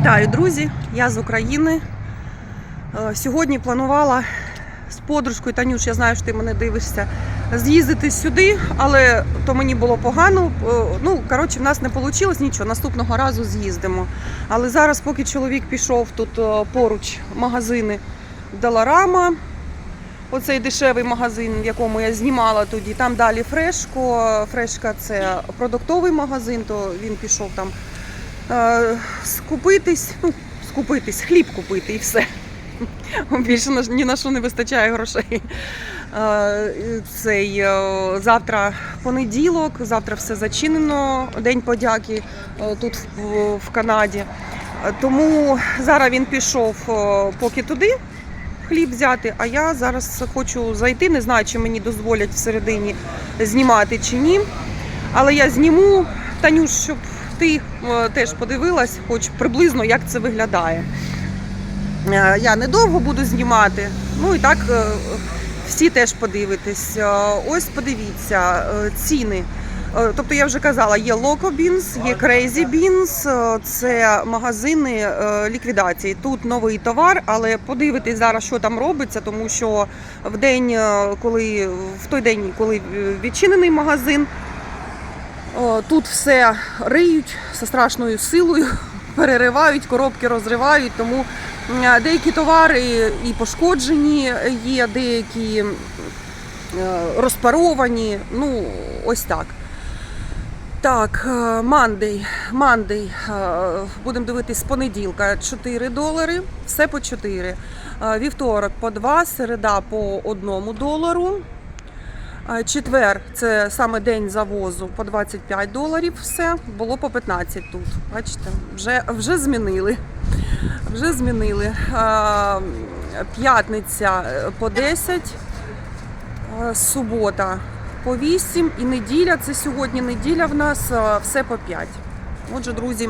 Вітаю, друзі! Я з України. Е, Сьогодні планувала з подружкою Танюш, я знаю, що ти мене дивишся, з'їздити сюди, але то мені було погано. Е, Ну, коротше, в нас не вийшло нічого. Наступного разу з'їздимо. Але зараз, поки чоловік пішов тут е, поруч магазини Доларама, оцей дешевий магазин, в якому я знімала тоді, там далі Фрешко. Фрешка це продуктовий магазин, то він пішов там скупитись, ну, скупитись, хліб купити і все. Більше ні на що не вистачає грошей. Е, Цей е, завтра понеділок, завтра все зачинено. День подяки е, тут в, Канаді. Е, Тому зараз він пішов е, поки туди хліб взяти, а я зараз хочу зайти. Не знаю, чи мені дозволять всередині знімати чи ні. Але я зніму, Танюш, щоб ти е, теж подивилась, хоч приблизно як це виглядає. Е, Я недовго буду знімати. Ну і так е, всі теж подивитесь. Е, Ось подивіться ціни. Тобто я вже казала, є Loco Beans, є Crazy Beans, це магазини ліквідації. Тут новий товар, але подивитись зараз, що там робиться, тому що в день, коли в той день, коли відчинений магазин, Тут все риють зі страшною силою, переривають, коробки розривають, тому деякі товари і пошкоджені є, деякі е, розпаровані. Ну, ось так. Так, Мандей. Мандей. Будемо дивитись з понеділка 4 долари, все по 4. Е, Вівторок по 2, середа по 1 долару. Четвер це саме день завозу по 25 доларів. Все було по 15 тут. Бачите, вже, вже змінили. Вже змінили. П'ятниця по 10, субота по 8 і неділя. Це сьогодні неділя в нас все по 5. Отже, друзі,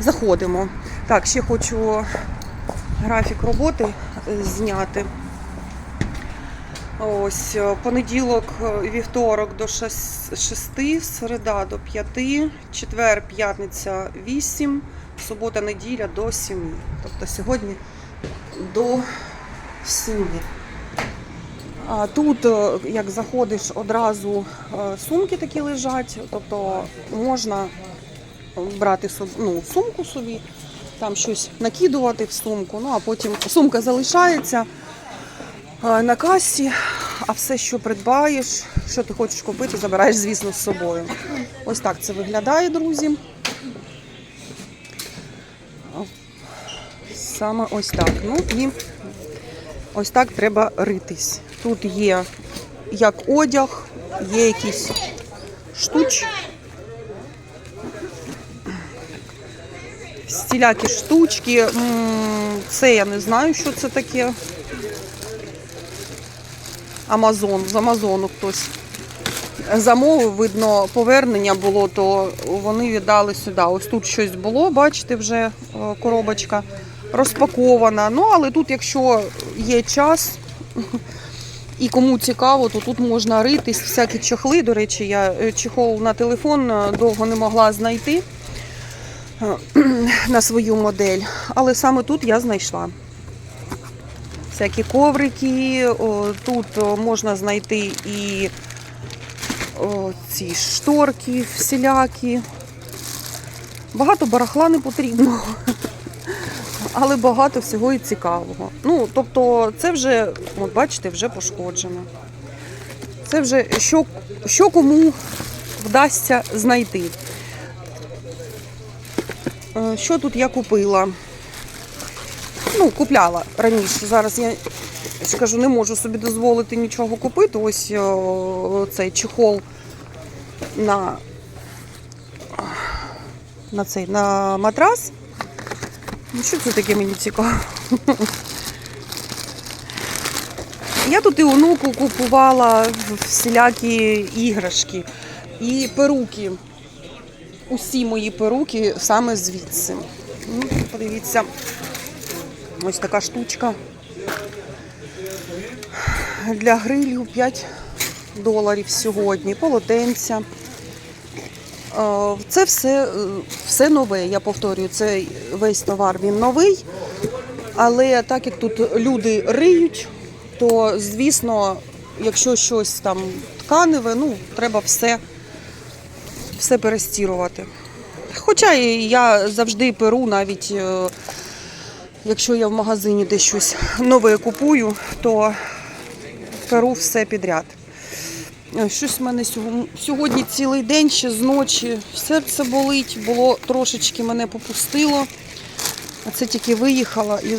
заходимо. Так, ще хочу графік роботи зняти. Ось е, понеділок, е, вівторок до 6, середа до 5, четвер, п'ятниця 8, субота, неділя до 7. Тобто сьогодні до 7. А тут, е, як заходиш, одразу сумки такі лежать, тобто можна брати ну, сумку собі, там щось накидувати в сумку, ну а потім сумка залишається на касі, а все, що придбаєш, що ти хочеш купити, забираєш, звісно, з собою. Ось так це виглядає, друзі. Саме ось так. Ну і ось так треба ритись. Тут є як одяг, є якісь штуч. Стілякі штучки. Це я не знаю, що це таке. Амазон, з Амазону хтось замовив, видно, повернення було, то вони віддали сюди. Ось тут щось було, бачите, вже е, коробочка розпакована. Ну, але тут, якщо є час і кому цікаво, то тут можна ритись, всякі чохли. До речі, я е, чехол на телефон е, довго не могла знайти на свою модель, але саме тут я знайшла всякі коврики. Тут можна знайти і ці шторки всілякі. Багато барахла не потрібно, але багато всього і цікавого. Ну, тобто, це вже, от бачите, вже пошкоджено. Це вже що, що кому вдасться знайти. Е, Що тут я купила? Ну, купляла раніше. Зараз я скажу, не можу собі дозволити нічого купити. Ось о, цей чехол на, на цей на матрас. Ну, що це таке мені цікаво? Я тут і онуку купувала всілякі іграшки і перуки. Усі мої перуки саме звідси. Ну, подивіться. Ось така штучка. Для грилю 5 доларів сьогодні. Полотенця. Е, Це все, е, все нове, я повторюю, це весь товар він новий. Але так як тут люди риють, то звісно, якщо щось там тканеве, ну треба все, все перестірувати. Хоча я завжди перу, навіть е, якщо я в магазині десь щось нове купую, то перу все підряд. Е, Щось в мене сьогодні, цілий день, ще з ночі серце болить, було трошечки мене попустило. А це тільки виїхала і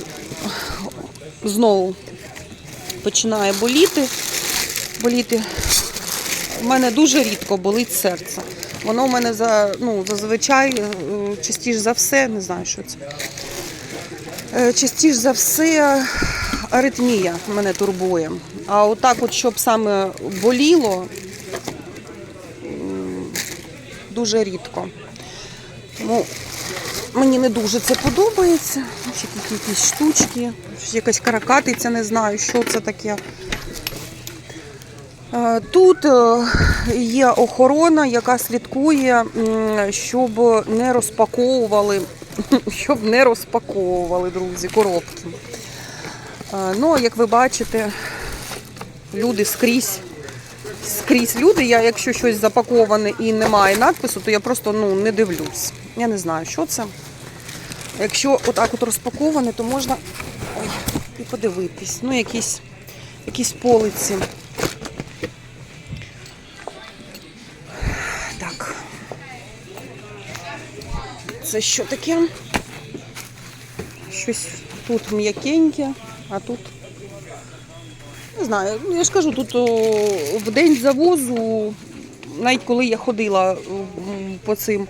знову починає боліти. боліти. У мене дуже рідко болить серце. Воно в мене за, ну, зазвичай е, частіше за все, не знаю, що це. Е, Частіше за все аритмія мене турбує. А отак, от, щоб саме боліло, дуже рідко. Тому мені не дуже це подобається. Якісь штучки, якась каракатиця, не знаю, що це таке. Е, Тут е, є охорона, яка слідкує, щоб не розпаковували, щоб не розпаковували, друзі, коробки. Ну, як ви бачите, люди скрізь. Скрізь люди. Я, якщо щось запаковане і немає надпису, то я просто ну, не дивлюсь. Я не знаю, що це. Якщо отак от розпаковане, то можна ой, і подивитись. Ну, якісь, якісь полиці. Це що таке? Щось тут м'якеньке, а тут. Не знаю, ну я ж кажу, тут в день завозу, навіть коли я ходила по цим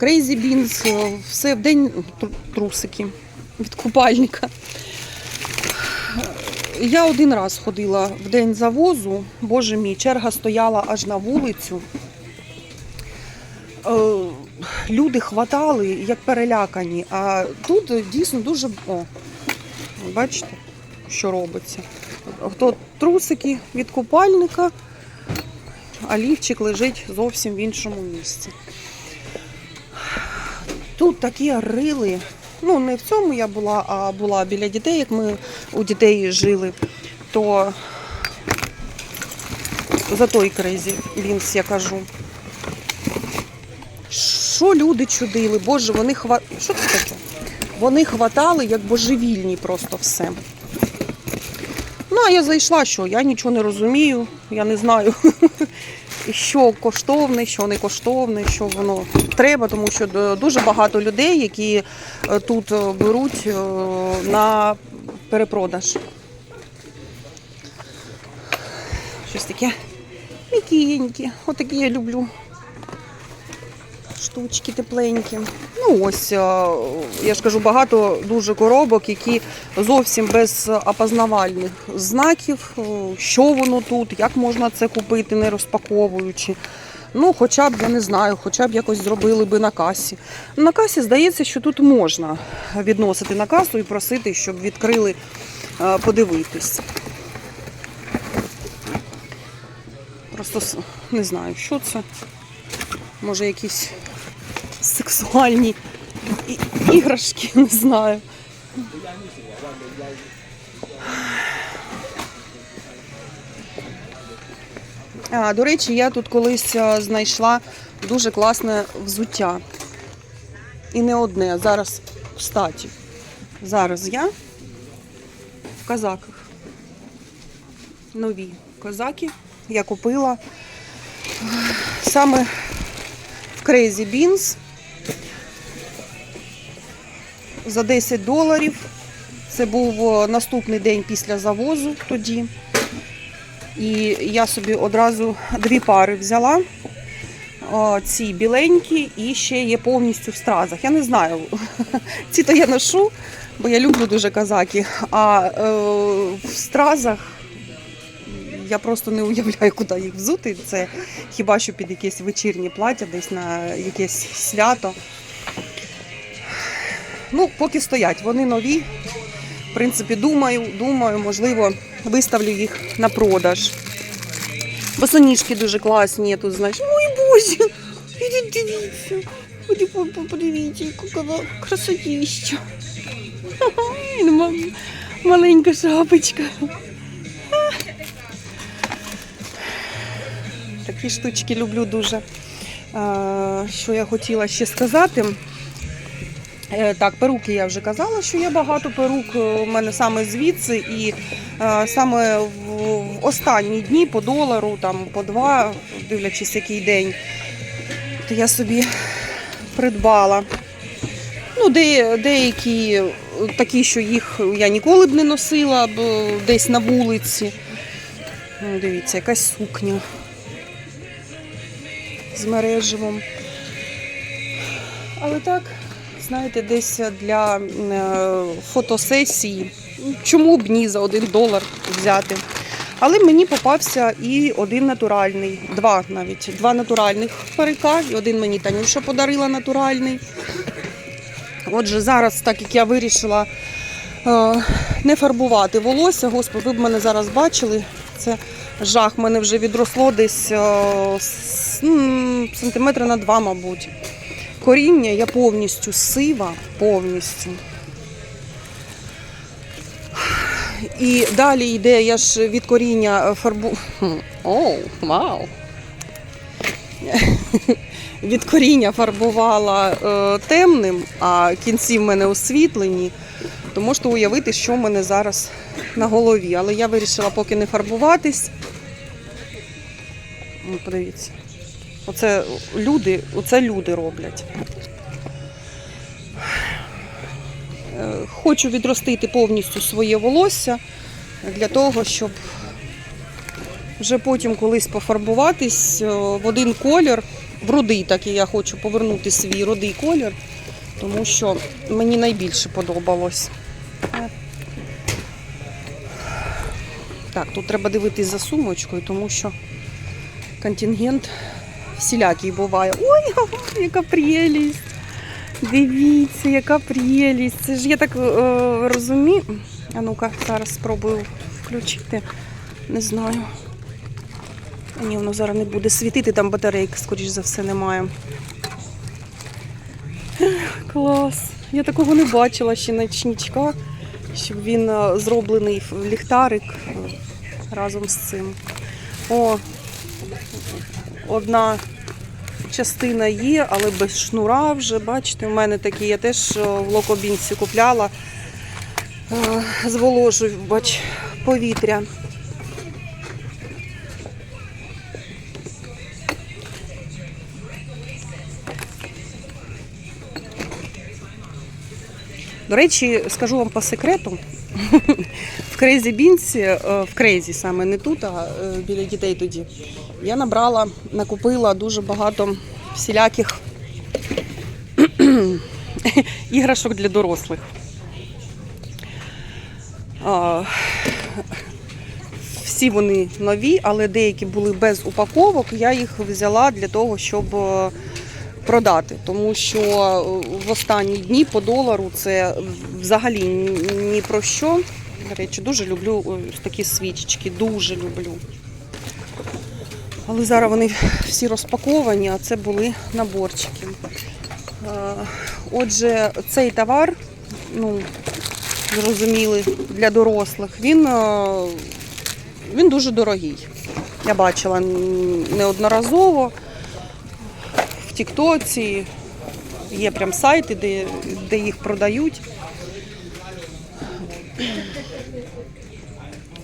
Crazy Beans, все в день тру- трусики від купальника. Я один раз ходила в день завозу, боже мій, черга стояла аж на вулицю. Люди хватали, як перелякані. А тут дійсно дуже. О, бачите, що робиться. Хто трусики від купальника, а лівчик лежить зовсім в іншому місці. Тут такі рили. Ну, не в цьому я була, а була біля дітей, як ми у дітей жили, то за той кризі Вінс, я кажу. Що люди чудили? Боже, вони хва... Що це таке? Вони хватали як божевільні просто все. Ну, а я зайшла, що я нічого не розумію, я не знаю, що коштовне, що не коштовне, що воно треба, тому що дуже багато людей, які е, тут е, беруть е, на перепродаж. Щось таке м'якеньке. Отакі я люблю штучки тепленькі. Ну ось, е, я ж кажу, багато дуже коробок, які зовсім без опознавальних знаків, е, що воно тут, як можна це купити, не розпаковуючи. Ну, хоча б, я не знаю, хоча б якось зробили би на касі. На касі здається, що тут можна відносити на касу і просити, щоб відкрили е, подивитись. Просто не знаю, що це. Може, якісь сексуальні іграшки, не знаю. А, до речі, я тут колись знайшла дуже класне взуття. І не одне. Зараз, кстати, зараз я в казаках. Нові козаки. Я купила саме в Crazy Beans за 10 доларів. Це був наступний день після завозу тоді. І я собі одразу дві пари взяла. Ці біленькі і ще є повністю в стразах. Я не знаю, ці то я ношу, бо я люблю дуже казаки. А е, в стразах я просто не уявляю, куди їх взути. Це хіба що під якесь вечірнє плаття, десь на якесь свято. Ну, поки стоять, вони нові. В принципі, думаю, думаю, можливо, виставлю їх на продаж. Босоніжки дуже класні, я тут знаєш. Ой, боже, Ідіть дивіться. Подивіться, яка красотіща. Маленька шапочка. Такі штучки люблю дуже. Що я хотіла ще сказати? Е, Так, перуки я вже казала, що є багато перук е, у мене саме звідси, і е, саме в, останні дні по долару, там по два, дивлячись який день, то я собі придбала. Ну, де, деякі такі, що їх я ніколи б не носила б е, десь на вулиці. Ну, дивіться, якась сукня з мереживом. Але так, знаєте, десь для е, фотосесії. Чому б ні за один долар взяти? Але мені попався і один натуральний, два навіть, два натуральних парика, і один мені Танюша подарила натуральний. Отже, зараз, так як я вирішила е, не фарбувати волосся, господи, ви б мене зараз бачили, це жах, мене вже відросло десь е, с- м, сантиметри на два, мабуть. Коріння я повністю сива, повністю. І далі йде, я ж від коріння фарбу. Хм, Оу, вау! Від коріння фарбувала е, темним, а кінці в мене освітлені. То можете уявити, що в мене зараз на голові. Але я вирішила поки не фарбуватись. Подивіться. Оце люди, оце люди роблять. Е, Хочу відростити повністю своє волосся для того, щоб вже потім колись пофарбуватись е, в один колір, в рудий, так і я хочу повернути свій рудий колір, тому що мені найбільше подобалось. Так, тут треба дивитись за сумочкою, тому що контингент всілякий буває. Ой, яка прелість! Дивіться, яка прелість. Це ж я так е, розумію. А ну-ка, зараз спробую включити. Не знаю. Ні, воно зараз не буде світити, там батарейки, скоріш за все, немає. Клас. Я такого не бачила ще ночничка, щоб він е, зроблений в ліхтарик е, разом з цим. О, одна частина є, але без шнура вже. Бачите, в мене такі, я теж е, в локобінці купляла, е, зволожувач повітря. До речі, скажу вам по секрету. В Крейзі Бінці, е, в Крейзі саме не тут, а біля дітей тоді. Я набрала, накупила дуже багато всіляких іграшок для дорослих. Всі вони нові, але деякі були без упаковок. Я їх взяла для того, щоб е, продати, тому що е, в останні дні по долару це взагалі ні- про що. До речі, дуже люблю ось такі свічечки, дуже люблю. Але зараз вони всі розпаковані, а це були наборчики. Отже, цей товар, ну, зрозуміли, для дорослих, він, він дуже дорогий. Я бачила неодноразово в Тіктоці. Є прям сайти, де, де їх продають.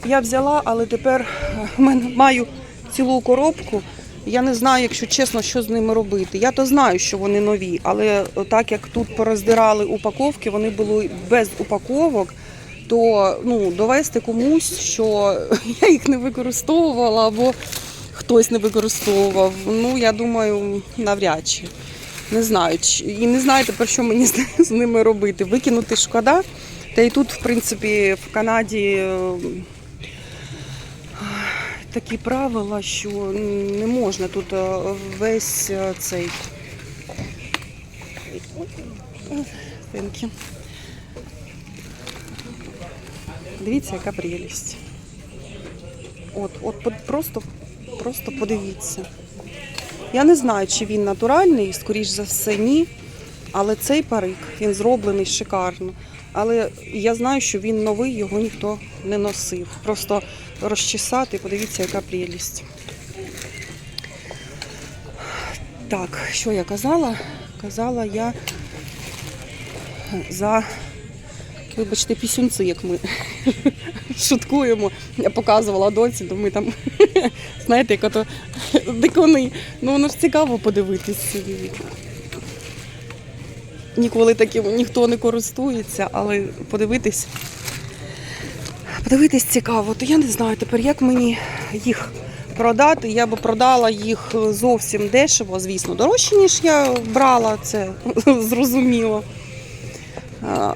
Я взяла, але тепер е, маю цілу коробку. Я не знаю, якщо чесно, що з ними робити. Я то знаю, що вони нові, але так як тут пороздирали упаковки, вони були без упаковок, то ну, довести комусь, що я їх не використовувала або хтось не використовував. Ну, я думаю, навряд чи. Не знаю. І не знаю тепер, що мені з, з ними робити. Викинути шкода. Та і тут, в принципі, в Канаді е, такі правила, що не можна тут е, весь е, цей. Thank. Дивіться, яка прелість. От, от просто, просто подивіться. Я не знаю, чи він натуральний, скоріш за все, ні. Але цей парик він зроблений шикарно. Але я знаю, що він новий, його ніхто не носив. Просто розчесати, подивіться, яка прелість. Так, що я казала? Казала я за, вибачте, пісюнці, як ми шуткуємо. Я показувала доці, то ми там, знаєте, як ото дикуни. Ну воно ж цікаво подивитись. Ніколи таким ніхто не користується, але подивитись. Подивитись цікаво, то я не знаю тепер, як мені їх продати. Я би продала їх зовсім дешево, звісно, дорожче, ніж я брала, це зрозуміло.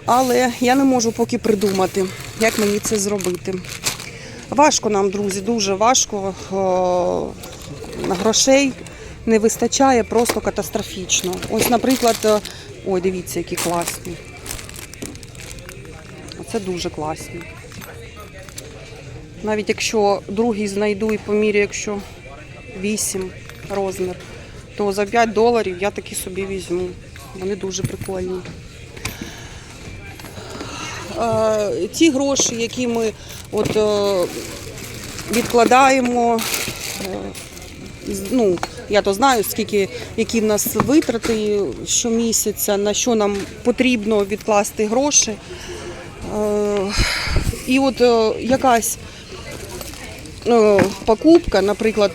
Але я не можу поки придумати, як мені це зробити. Важко нам, друзі, дуже важко. Грошей не вистачає просто катастрофічно. Ось, наприклад, е, ой, дивіться, які класні. Це дуже класні. Навіть якщо другий знайду і помірю, якщо 8 розмір, то за 5 доларів я такі собі візьму. Вони дуже прикольні. Ті гроші, які ми от, е, відкладаємо, е, ну, я то знаю, скільки, які в нас витрати щомісяця, на що нам потрібно відкласти гроші. Е, І от якась покупка, наприклад,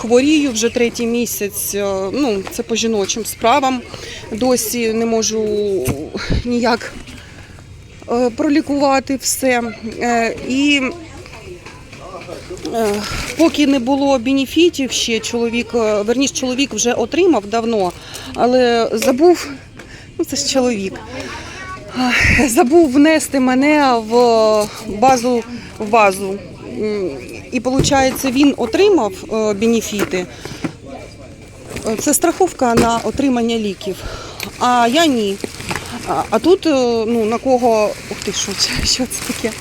хворію вже третій місяць, е, ну, це по жіночим справам. Досі не можу ніяк е, пролікувати все. Е, І поки не було бенефітів, ще чоловік, верніше, чоловік вже отримав давно, але забув, ну це ж чоловік. Забув внести мене в базу в базу. І виходить, він отримав е, бенефіти. Е, Це страховка на отримання ліків. А я ні. А, а тут е, ну, на кого. Ух ти, що, це- що це таке?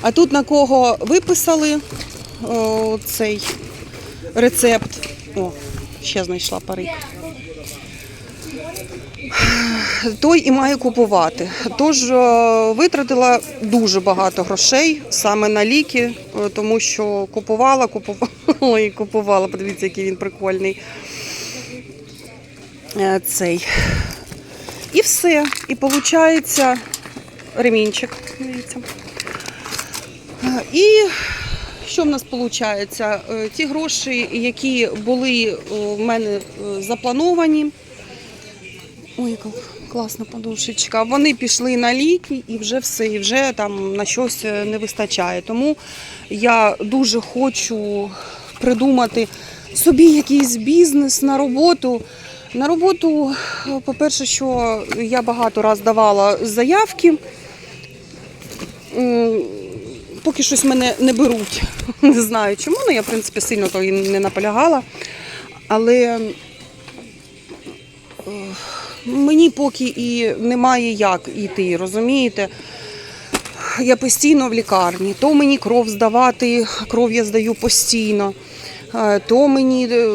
А тут на кого виписали о, цей рецепт. О, ще знайшла парик. Той і має купувати. Тож е, витратила дуже багато грошей саме на ліки, е, тому що купувала, купувала і купувала. Подивіться, який він прикольний. Е, Цей. І все. І виходить ремінчик. І що в нас виходить? Ті гроші, які були в мене заплановані. Ой, яка класна подушечка. Вони пішли на ліки і вже все, і вже там на щось е, не вистачає. Тому я дуже хочу придумати собі якийсь бізнес на роботу. На роботу, е, по-перше, що я багато раз давала заявки. Поки щось мене не беруть. Не знаю чому, ну я, в принципі, сильно то і не наполягала. Але мені поки і немає як іти, розумієте? Я постійно в лікарні, то мені кров здавати, кров я здаю постійно, е, то мені е,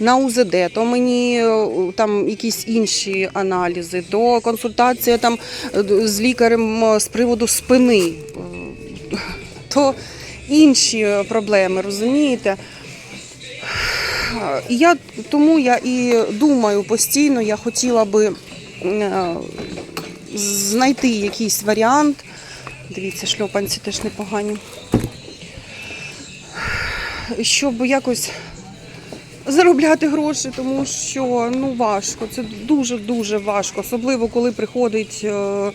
на УЗД, то мені е, там якісь інші аналізи, то консультація там з лікарем з приводу спини, то інші проблеми, розумієте? Я тому я і думаю постійно, я хотіла би е, знайти якийсь варіант. Дивіться, шльопанці теж непогані. Щоб якось заробляти гроші, тому що ну важко, це дуже-дуже важко, особливо коли приходить е,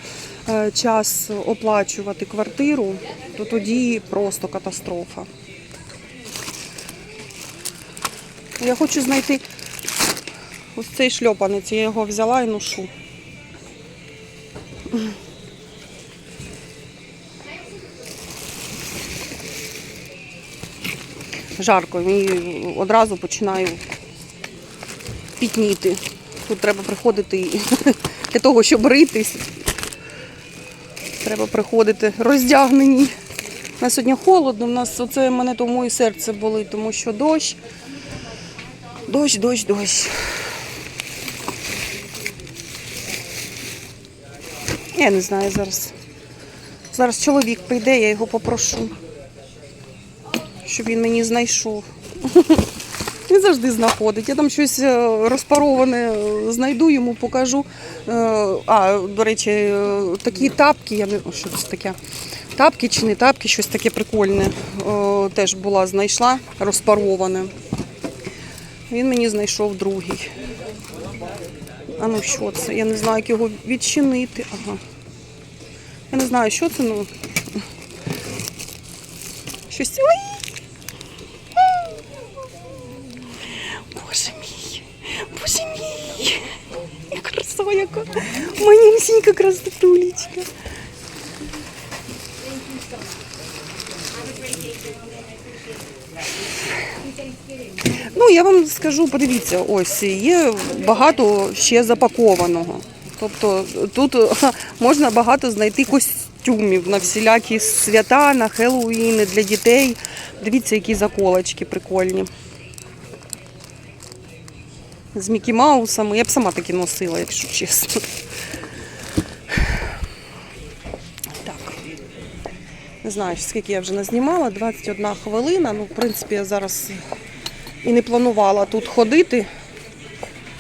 е, час оплачувати квартиру, то тоді просто катастрофа. Я хочу знайти ось цей шльопанець, я його взяла і ношу. Жарко, і одразу починаю пітніти. Тут треба приходити для того, щоб ритись. Треба приходити роздягнені. Нас сьогодні холодно, у нас оце мене тому і серце болить, тому що дощ. Дощ, дощ, дощ. Я не знаю зараз. Зараз чоловік прийде, я його попрошу, щоб він мені знайшов. Він завжди знаходить. Я там щось е, розпароване е, знайду, йому покажу. Е, А, до речі, такі тапки, я не що це таке. Тапки чи не тапки, щось таке прикольне. Теж була, знайшла розпароване. Він мені знайшов другий. А ну що це? Я не знаю, як його відчинити. Ага. Я не знаю, що це, ну. Щось. Ой! Боже мій, боже мій. Краса яка. Манюсінька красотулечка. Ну, я вам скажу, подивіться, ось є багато ще запакованого. Тобто тут можна багато знайти костюмів на всілякі свята, на Хеллоуіни для дітей. Дивіться, які заколочки прикольні. З Мікі Маусами. Я б сама такі носила, якщо чесно. Так. Не знаю, скільки я вже назнімала, 21 хвилина. Ну, в принципі, я зараз і не планувала тут ходити,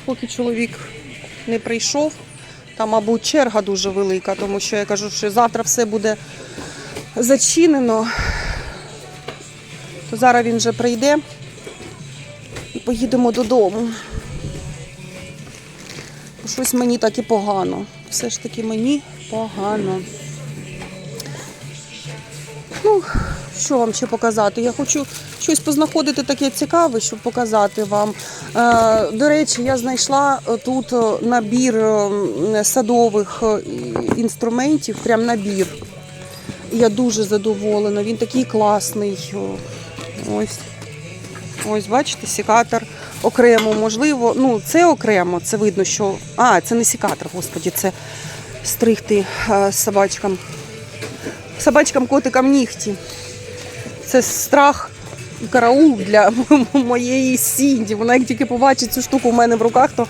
поки чоловік не прийшов. Там, мабуть, черга дуже велика, тому що я кажу, що завтра все буде зачинено. То зараз він вже прийде і поїдемо додому. Щось мені так і погано. Все ж таки мені погано. Ну, що вам ще показати? Я хочу щось познаходити таке цікаве, щоб показати вам. Е, до речі, я знайшла е, тут е, набір садових інструментів, прям набір. Я дуже задоволена. Він такий класний. Ось. Ось, бачите, секатор окремо, можливо. Ну, це окремо, це видно, що. А, це не секатор, господі, це стригти собачкам. Собачкам, котикам нігті. Це страх і караул для моєї Сінді. Вона як тільки побачить цю штуку в мене в руках, то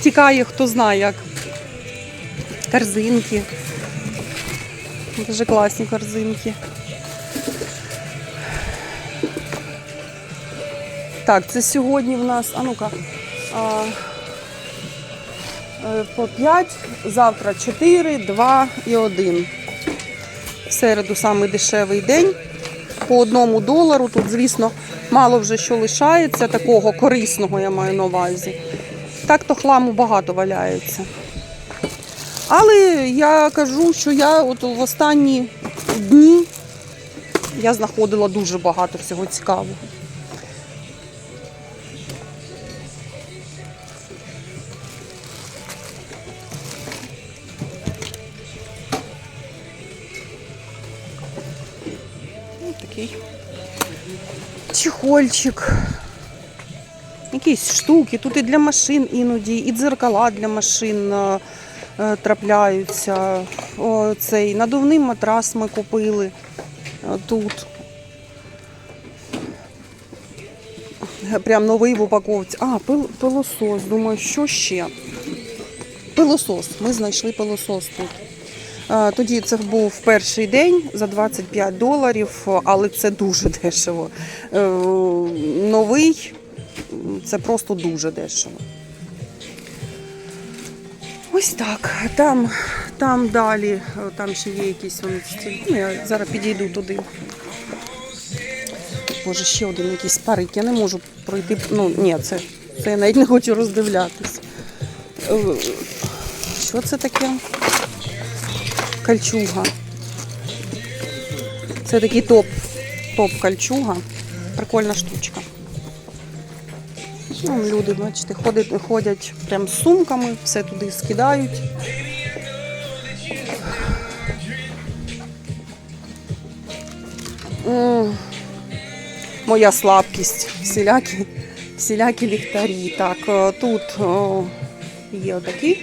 тікає, хто знає як. Корзинки. Дуже класні корзинки. Так, це сьогодні в нас, а ну-ка, е, по 5, завтра 4, 2 і 1. Середу самий дешевий день. По одному долару. Тут, звісно, мало вже що лишається, такого корисного я маю на увазі. Так то хламу багато валяється. Але я кажу, що я от в останні дні я знаходила дуже багато всього цікавого. Чехольчик. Якісь штуки. Тут і для машин іноді, і дзеркала для машин е, е, трапляються. О, цей надувний матрас ми купили е, тут. Прям новий в упаковці. А, пил, пилосос. Думаю, що ще? Пилосос. Ми знайшли пилосос тут. Тоді це був перший день за 25 доларів, але це дуже дешево. Е, Новий це просто дуже дешево. Ось так. Там, там далі, е, там ще є якісь Ну, я зараз підійду туди. Боже, ще один якийсь парик. Я не можу пройти. Ну, ні, це, це я навіть не хочу роздивлятися. Е, Що це таке? Кальчуга. Це такий топ. Топ кальчуга. Прикольна штучка. Ну, люди, бачите, ходять, ходять прям з сумками, все туди скидають. М, Моя слабкість. Всілякі, всілякі ліхтарі. Так, е, тут о, є отакі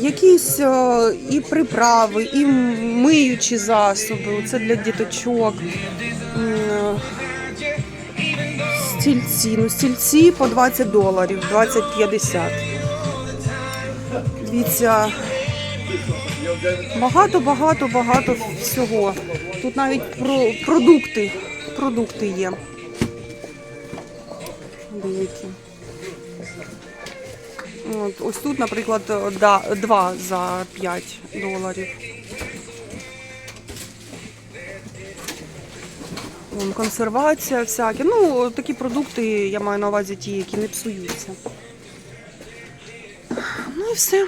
якісь е, і приправи, і миючі засоби. Це для діточок. Стільці. Ну, стільці по 20 доларів, 20-50. Дивіться. Багато, багато, багато всього. Тут навіть про продукти. Продукти є. Деякі. От, ось тут, наприклад, да, 2 за 5 доларів. Вон, консервація всякі. Ну, такі продукти, я маю на увазі ті, які не псуються. Ну і все.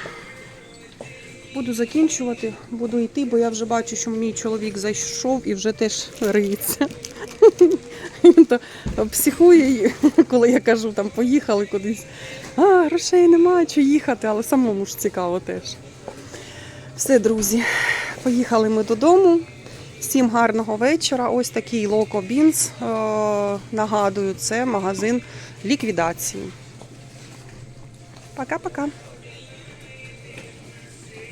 Буду закінчувати, буду йти, бо я вже бачу, що мій чоловік зайшов і вже теж риється. Він то психує, коли я кажу, там поїхали кудись. А, грошей немає, чи їхати, але самому ж цікаво теж. Все, друзі, поїхали ми додому. Всім гарного вечора. Ось такий Локо Бінс. Е, нагадую, це магазин ліквідації. Пока-пока.